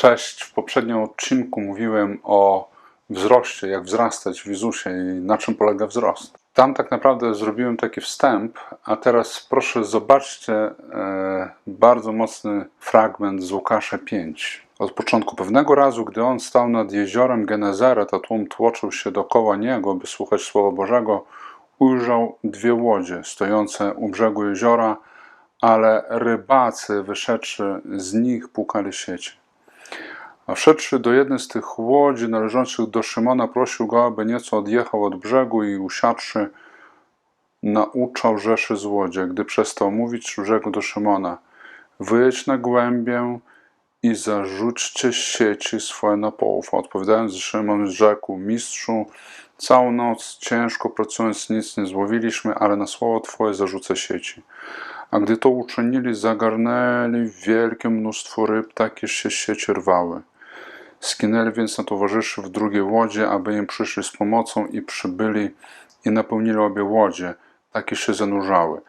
Cześć. W poprzednim odcinku mówiłem o wzroście, jak wzrastać w Jezusie i na czym polega wzrost. Tam tak naprawdę zrobiłem taki wstęp, a teraz proszę zobaczcie e, bardzo mocny fragment z Łukasza 5. Od początku pewnego razu, gdy on stał nad jeziorem Genezaret, a tłum tłoczył się dookoła niego, by słuchać Słowa Bożego, ujrzał dwie łodzie stojące u brzegu jeziora, ale rybacy wyszedłszy z nich płukali sieci. A wszedłszy do jednej z tych łodzi należących do Szymona, prosił go, aby nieco odjechał od brzegu i usiadłszy, nauczał rzeszy z łodzie. Gdy przestał mówić, rzekł do Szymona: Wyjedź na głębię i zarzućcie sieci swoje na połów. Odpowiadając, Szymon rzekł: Mistrzu, całą noc ciężko pracując nic nie złowiliśmy, ale na słowo Twoje zarzucę sieci. A gdy to uczynili, zagarnęli wielkie mnóstwo ryb, tak iż się sieci rwały. Skinęli więc na towarzyszy w drugiej łodzie, aby im przyszli z pomocą i przybyli i napełnili obie łodzie, takie się zanurzały.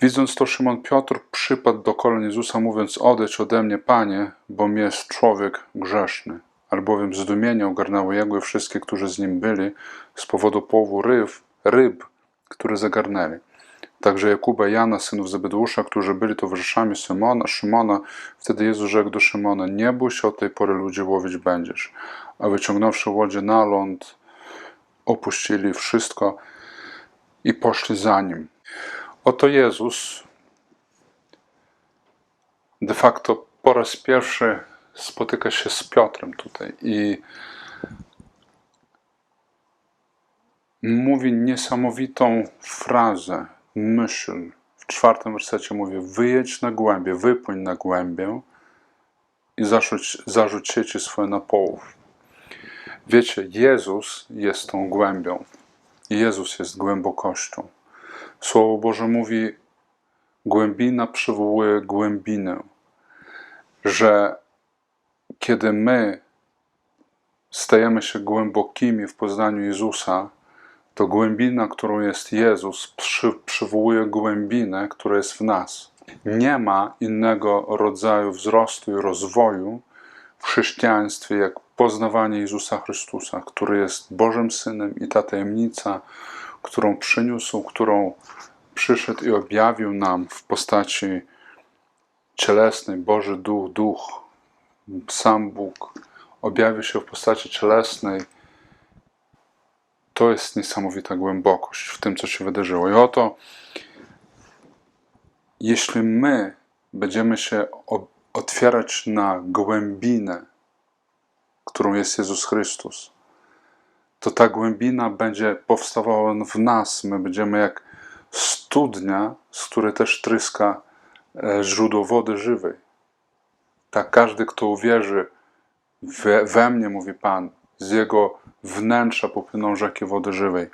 Widząc to, Szymon Piotr przypadł do kolan Jezusa, mówiąc: Odejdź ode mnie, panie, bo mi jest człowiek grzeszny. Albowiem zdumienie ogarnęło jego i wszystkich, którzy z nim byli, z powodu połowu ryb, ryb które zagarnęli. Także Jakuba Jana, synów Zebedusza, którzy byli towarzyszami Szymona, Szymona, wtedy Jezus rzekł do Szymona, nie bój się, od tej pory ludzi łowić będziesz. A wyciągnąwszy łodzie na ląd, opuścili wszystko i poszli za nim. Oto Jezus de facto po raz pierwszy spotyka się z Piotrem tutaj i mówi niesamowitą frazę, myśl. W czwartym wersecie mówi: Wyjedź na głębie, wypłyń na głębię i zarzuć, zarzuć sieci swoje na połów. Wiecie, Jezus jest tą głębią. Jezus jest głębokością. Słowo Boże mówi: Głębina przywołuje głębinę. Że kiedy my stajemy się głębokimi w poznaniu Jezusa, to głębina, którą jest Jezus, przy, przywołuje głębinę, która jest w nas. Nie ma innego rodzaju wzrostu i rozwoju w chrześcijaństwie, jak poznawanie Jezusa Chrystusa, który jest Bożym Synem i ta tajemnica, którą przyniósł, którą przyszedł i objawił nam w postaci cielesnej, Boży Duch, Duch, sam Bóg objawił się w postaci cielesnej to jest niesamowita głębokość w tym, co się wydarzyło. I oto, jeśli my będziemy się otwierać na głębinę, którą jest Jezus Chrystus, to ta głębina będzie powstawała w nas. My będziemy jak studnia, z której też tryska e, źródło wody żywej. Tak każdy, kto uwierzy we, we mnie, mówi Pan, z jego wnętrza popłyną rzeki wody żywej.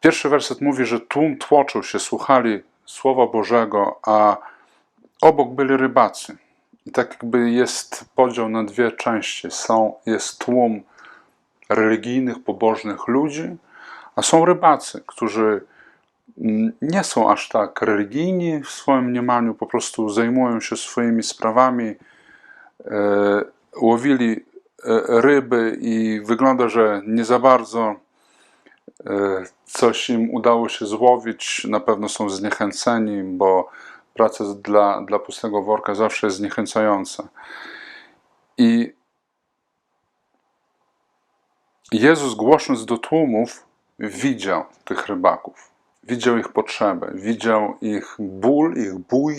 Pierwszy werset mówi, że tłum tłoczył się, słuchali Słowa Bożego, a obok byli rybacy. I tak jakby jest podział na dwie części. Są, jest tłum religijnych, pobożnych ludzi, a są rybacy, którzy nie są aż tak religijni w swoim mniemaniu, po prostu zajmują się swoimi sprawami, e, łowili e, ryby i wygląda, że nie za bardzo e, coś im udało się złowić. Na pewno są zniechęceni, bo praca dla, dla pustego worka zawsze jest zniechęcająca. I Jezus, głosząc do tłumów, widział tych rybaków, widział ich potrzebę, widział ich ból, ich bój,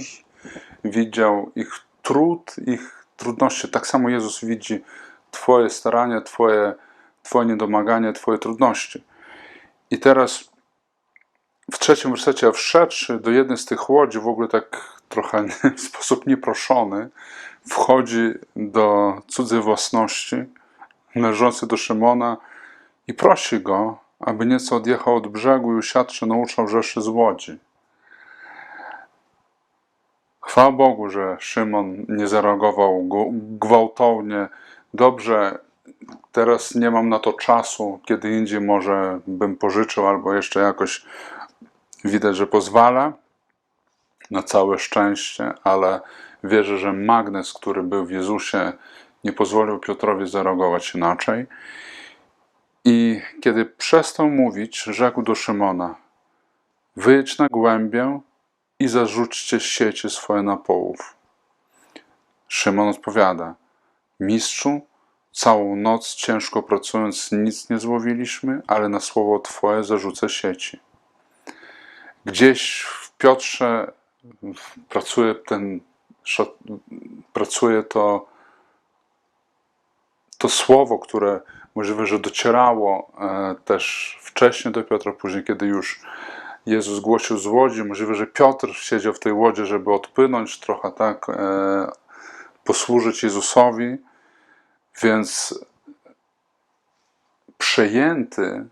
widział ich trud, ich trudności. Tak samo Jezus widzi Twoje starania, Twoje, twoje niedomaganie, Twoje trudności. I teraz w trzecim wersecie, wszedłszy do jednej z tych łodzi, w ogóle tak trochę w sposób nieproszony, wchodzi do cudzej własności, należącej do Szymona i prosi go, aby nieco odjechał od brzegu i usiadłszy nauczał rzeszy z łodzi. Chwała Bogu, że Szymon nie zareagował gwałtownie. Dobrze, teraz nie mam na to czasu, kiedy indziej może bym pożyczył albo jeszcze jakoś widać, że pozwala na całe szczęście, ale Wierzę, że magnes, który był w Jezusie, nie pozwolił Piotrowi zareagować inaczej. I kiedy przestał mówić, rzekł do Szymona: Wyjdź na głębię i zarzućcie sieci swoje na połów. Szymon odpowiada: Mistrzu, całą noc ciężko pracując nic nie złowiliśmy, ale na słowo Twoje zarzucę sieci. Gdzieś w Piotrze pracuje ten, pracuje to, to słowo, które możliwe, że docierało e, też wcześniej do Piotra, później, kiedy już Jezus głosił z łodzi, możliwe, że Piotr siedział w tej łodzi, żeby odpłynąć trochę, tak, e, posłużyć Jezusowi, więc przejęty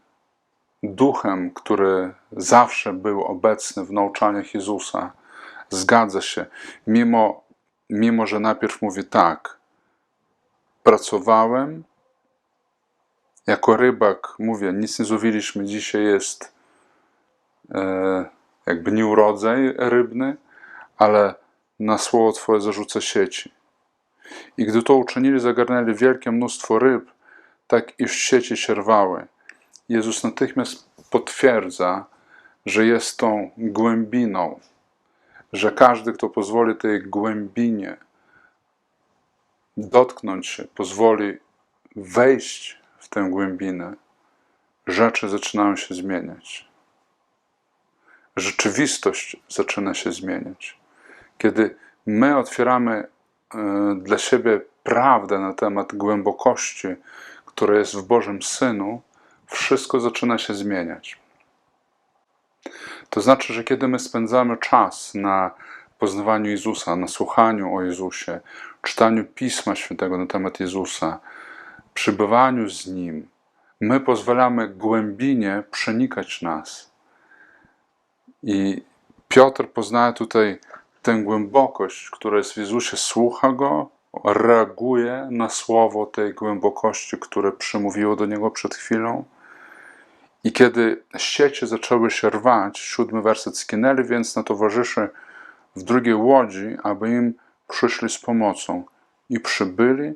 duchem, który zawsze był obecny w nauczaniach Jezusa, zgadza się, mimo, mimo że najpierw mówi tak, pracowałem, jako rybak, mówię, nic nie złowiliśmy, dzisiaj jest jakby nie urodzaj rybny, ale na słowo Twoje zarzucę sieci. I gdy to uczynili, zagarnęli wielkie mnóstwo ryb, tak iż sieci się rwały. Jezus natychmiast potwierdza, że jest tą głębiną, że każdy, kto pozwoli tej głębinie dotknąć się, pozwoli wejść w tę głębinę, rzeczy zaczynają się zmieniać. Rzeczywistość zaczyna się zmieniać. Kiedy my otwieramy e, dla siebie prawdę na temat głębokości, która jest w Bożym Synu, wszystko zaczyna się zmieniać. To znaczy, że kiedy my spędzamy czas na poznawaniu Jezusa, na słuchaniu o Jezusie, czytaniu Pisma Świętego na temat Jezusa, przybywaniu z Nim, my pozwalamy głębinie przenikać nas. I Piotr poznaje tutaj tę głębokość, która jest w Jezusie, słucha Go, reaguje na słowo tej głębokości, które przemówiło do niego przed chwilą. I kiedy sieci zaczęły się rwać, siódmy werset, skinęli więc na towarzyszy w drugiej łodzi, aby im przyszli z pomocą. I przybyli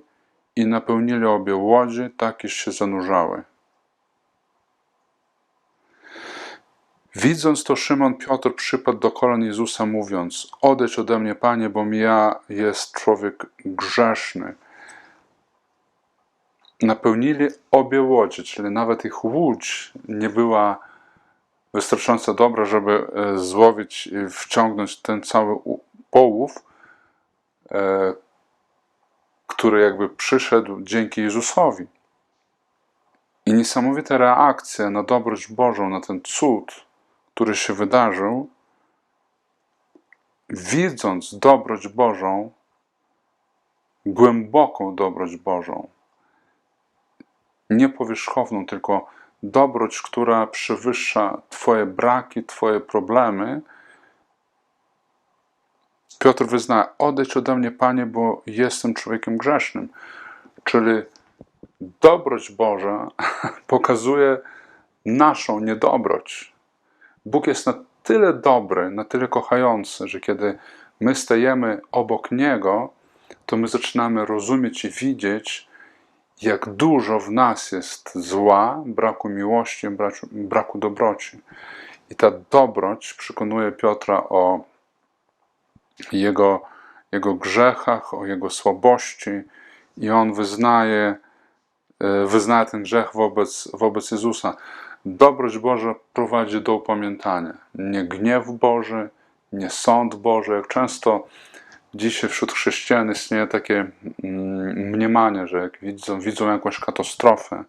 i napełnili obie łodzie, tak iż się zanurzały. Widząc to, Szymon Piotr przypadł do kolan Jezusa, mówiąc: Odejdź ode mnie, panie, bo ja jest człowiek grzeszny. Napełnili obie łodzie, czyli nawet ich łódź nie była wystarczająco dobra, żeby e, złowić i wciągnąć ten cały połów, e, który jakby przyszedł dzięki Jezusowi. I niesamowita reakcja na dobroć Bożą, na ten cud, który się wydarzył, widząc dobroć Bożą, głęboką dobroć Bożą, nie powierzchowną, tylko dobroć, która przewyższa Twoje braki, Twoje problemy. Piotr wyzna: Odejdź ode mnie, Panie, bo jestem człowiekiem grzesznym. Czyli dobroć Boża pokazuje naszą niedobroć. Bóg jest na tyle dobry, na tyle kochający, że kiedy my stajemy obok Niego, to my zaczynamy rozumieć i widzieć, jak dużo w nas jest zła, braku miłości, braku, dobroci. I ta dobroć przekonuje Piotra o jego, jego grzechach, o jego słabości, i on wyznaje, e, wyznaje ten grzech wobec, wobec Jezusa. Dobroć Boża prowadzi do upamiętania. Nie gniew Boży, nie sąd Boży. Jak często dzisiaj wśród chrześcijan istnieje takie mm, mniemanie, że jak widzą, widzą jakąś katastrofę,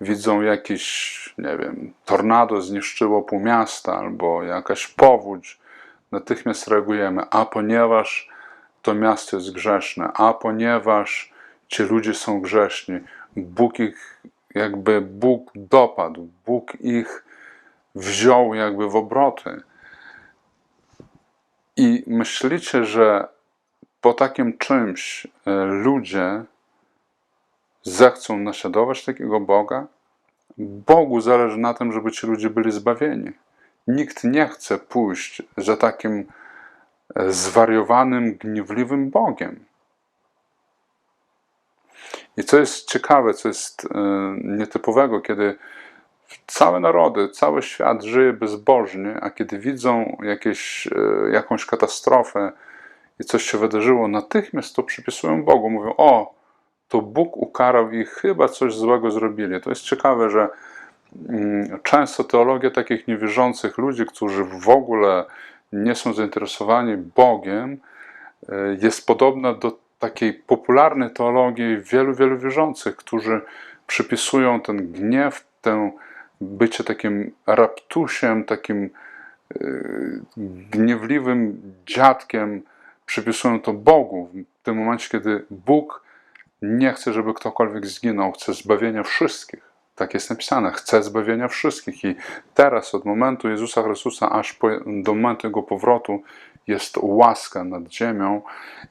widzą jakiś, nie wiem, tornado zniszczyło pół miasta albo jakaś powódź, natychmiast reagujemy, a ponieważ to miasto jest grzeszne, a ponieważ ci ludzie są grzeszni, Bóg ich jakby Bóg dopadł, Bóg ich wziął jakby w obroty. I myślicie, że po takim czymś e, ludzie zechcą naśladować takiego Boga? Bogu zależy na tym, żeby ci ludzie byli zbawieni. Nikt nie chce pójść za takim e, zwariowanym, gniewliwym Bogiem. I co jest ciekawe, co jest e, nietypowego, kiedy całe narody, cały świat żyje bezbożnie, a kiedy widzą jakieś, e, jakąś katastrofę i coś się wydarzyło, natychmiast to przypisują Bogu. Mówią: O, to Bóg ukarał ich, chyba coś złego zrobili. To jest ciekawe, że mm, często teologia takich niewierzących ludzi, którzy w ogóle nie są zainteresowani Bogiem, e, jest podobna do takiej popularnej teologii wielu, wielu wierzących, którzy przypisują ten gniew, tę bycie takim raptusiem, takim yy, gniewliwym dziadkiem, przypisują to Bogu w tym momencie, kiedy Bóg nie chce, żeby ktokolwiek zginął, chce zbawienia wszystkich. Tak jest napisane, chce zbawienia wszystkich. I teraz, od momentu Jezusa Chrystusa, aż do momentu Jego powrotu, jest łaska nad ziemią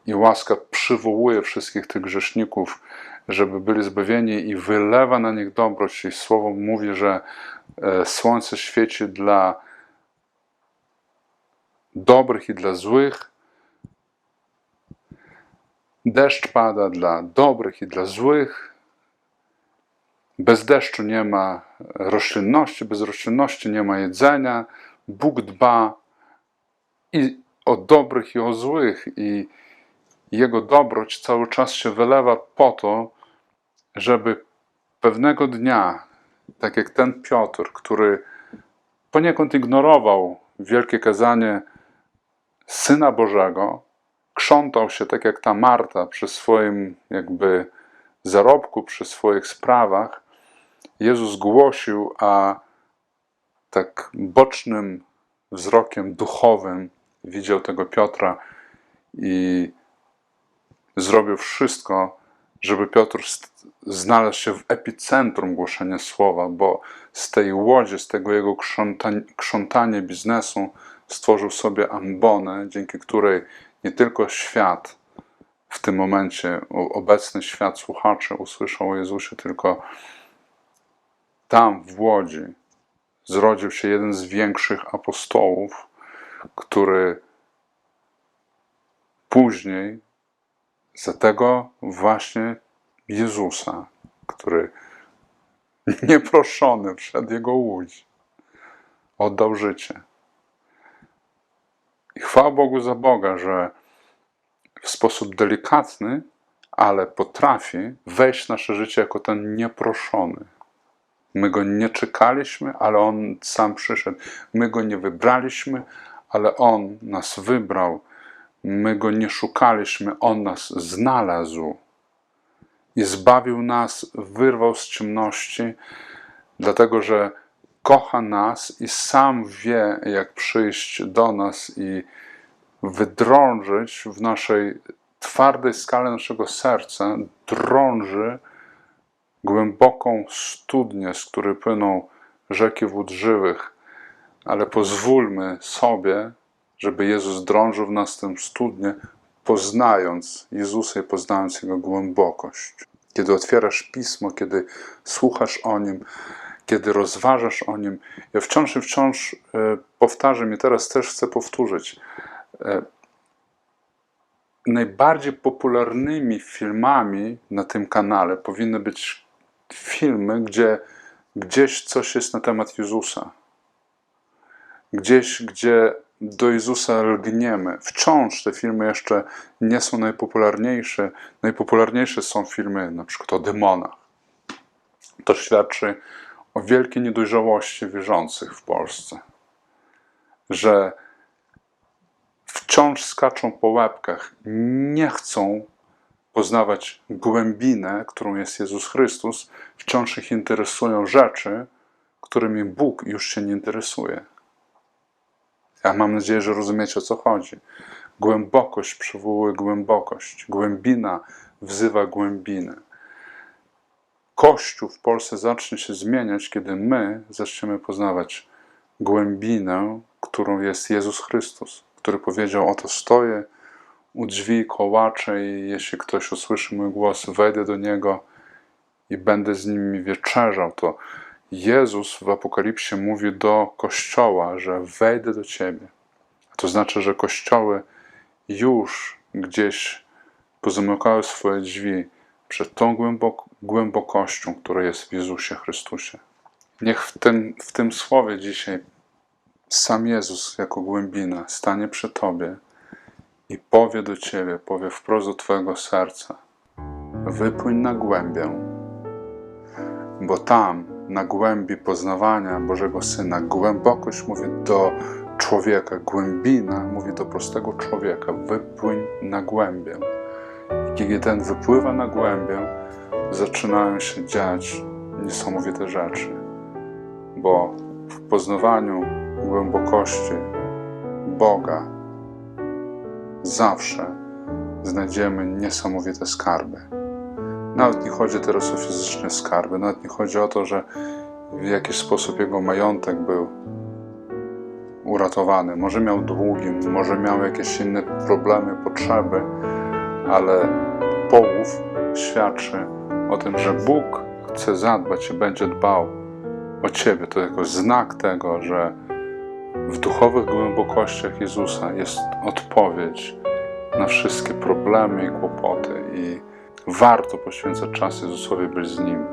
i łaska przywołuje wszystkich tych grzeszników, żeby byli zbawieni i wylewa na nich dobroć. I słowo mówi, że e, słońce świeci dla dobrych i dla złych. Deszcz pada dla dobrych i dla złych. Bez deszczu nie ma roślinności, bez roślinności nie ma jedzenia. Bóg dba i o dobrych, i o złych, i Jego dobroć cały czas się wylewa po to, żeby pewnego dnia, tak jak ten Piotr, który poniekąd ignorował wielkie kazanie Syna Bożego, krzątał się tak jak ta Marta przy swoim jakby zarobku, przy swoich sprawach, Jezus głosił, a tak bocznym wzrokiem duchowym widział tego Piotra i zrobił wszystko, żeby Piotr znalazł się w epicentrum głoszenia słowa, bo z tej łodzi, z tego jego krzątania biznesu stworzył sobie ambonę, dzięki której nie tylko świat w tym momencie, obecny świat słuchaczy usłyszał o Jezusie, tylko tam w Łodzi zrodził się jeden z większych apostołów, który później za tego właśnie Jezusa, który nieproszony przed Jego łódź oddał życie. I chwała Bogu za Boga, że w sposób delikatny, ale potrafi wejść w nasze życie jako ten nieproszony. My go nie czekaliśmy, ale on sam przyszedł. My go nie wybraliśmy, ale on nas wybrał. My go nie szukaliśmy, on nas znalazł i zbawił nas, wyrwał z ciemności, dlatego że kocha nas i sam wie, jak przyjść do nas i wydrążyć w naszej twardej skale naszego serca, drąży głęboką studnię, z której płyną rzeki wód żywych, ale pozwólmy sobie, żeby Jezus drążył w nas tę studnię, poznając Jezusa i poznając Jego głębokość. Kiedy otwierasz Pismo, kiedy słuchasz o Nim, kiedy rozważasz o Nim, ja wciąż i wciąż e, powtarzam i teraz też chcę powtórzyć. E, najbardziej popularnymi filmami na tym kanale powinny być filmy, gdzie gdzieś coś jest na temat Jezusa. Gdzieś, gdzie do Jezusa lgniemy. Wciąż te filmy jeszcze nie są najpopularniejsze. Najpopularniejsze są filmy na przykład o demonach. To świadczy o wielkiej niedojrzałości wierzących w Polsce. Że wciąż skaczą po łebkach, nie chcą poznawać głębinę, którą jest Jezus Chrystus, wciąż ich interesują rzeczy, którymi Bóg już się nie interesuje. Ja mam nadzieję, że rozumiecie o co chodzi. Głębokość przywołuje głębokość, głębina wzywa głębinę. Kościół w Polsce zacznie się zmieniać, kiedy my zaczniemy poznawać głębinę, którą jest Jezus Chrystus, który powiedział: Oto stoję u drzwi, kołaczę i jeśli ktoś usłyszy mój głos, wejdę do niego i będę z nimi wieczerzał. To Jezus w Apokalipsie mówi do kościoła, że wejdę do ciebie. To znaczy, że kościoły już gdzieś pozamykały swoje drzwi przed tą głębok- głębokością, która jest w Jezusie Chrystusie. Niech w tym, w tym słowie dzisiaj sam Jezus jako głębina stanie przy Tobie i powie do Ciebie, powie wprost do Twojego serca: Wypłyń na głębię, bo tam, na głębi poznawania Bożego Syna, głębokość mówi do człowieka, głębina mówi do prostego człowieka: Wypłyń na głębię. I kiedy ten wypływa na głębię, zaczynają się dziać niesamowite rzeczy, bo w poznawaniu głębokości Boga zawsze znajdziemy niesamowite skarby. Nawet nie chodzi teraz o fizyczne skarby, nawet nie chodzi o to, że w jakiś sposób jego majątek był uratowany. Może miał długi, może miał jakieś inne problemy, potrzeby, ale połów świadczy o tym, że Bóg chce zadbać i będzie dbał o Ciebie. To jako znak tego, że w duchowych głębokościach Jezusa jest odpowiedź na wszystkie problemy i kłopoty i warto poświęcać czas Jezusowi, być z Nim.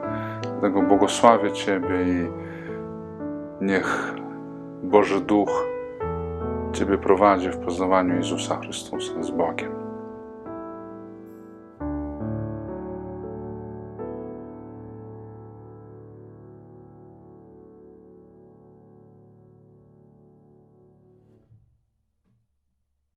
Dlatego błogosławię Ciebie i niech Boży Duch Ciebie prowadzi w poznawaniu Jezusa Chrystusa z Bogiem.